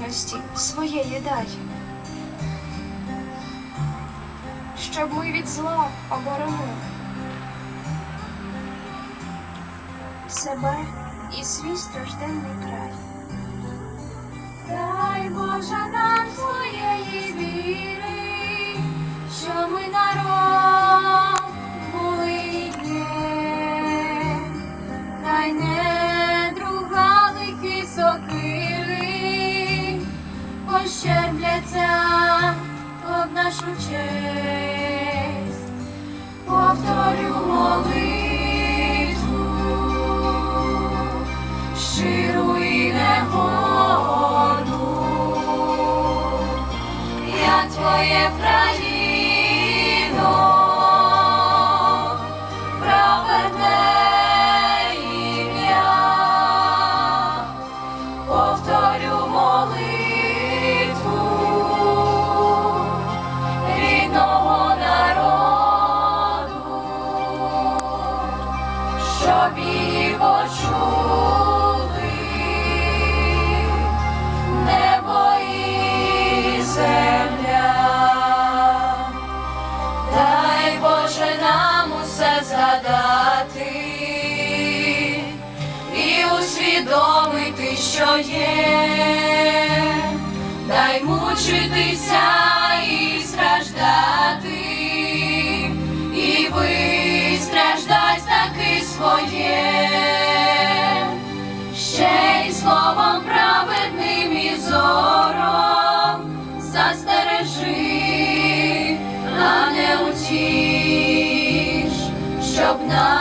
вірності своєї дай. Щоб ми від зла оборонили себе і свій стражденний край. Пощербляться об нашу честь. Повторю молитву, щиру і негоду. Я твоє країно, усвідомити, що є, дай мучитися і страждати, і вистраждать таки своє, ще й словом праведним і зором застережи, а не утіш, щоб нам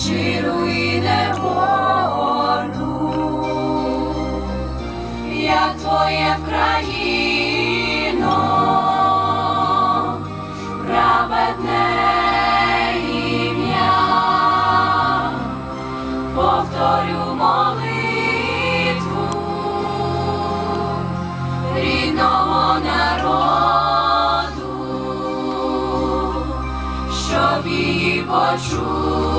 щиру і негорду, як твоє Вкраїно, праведне ім'я, повторю молитву рідного народу, щоб її почули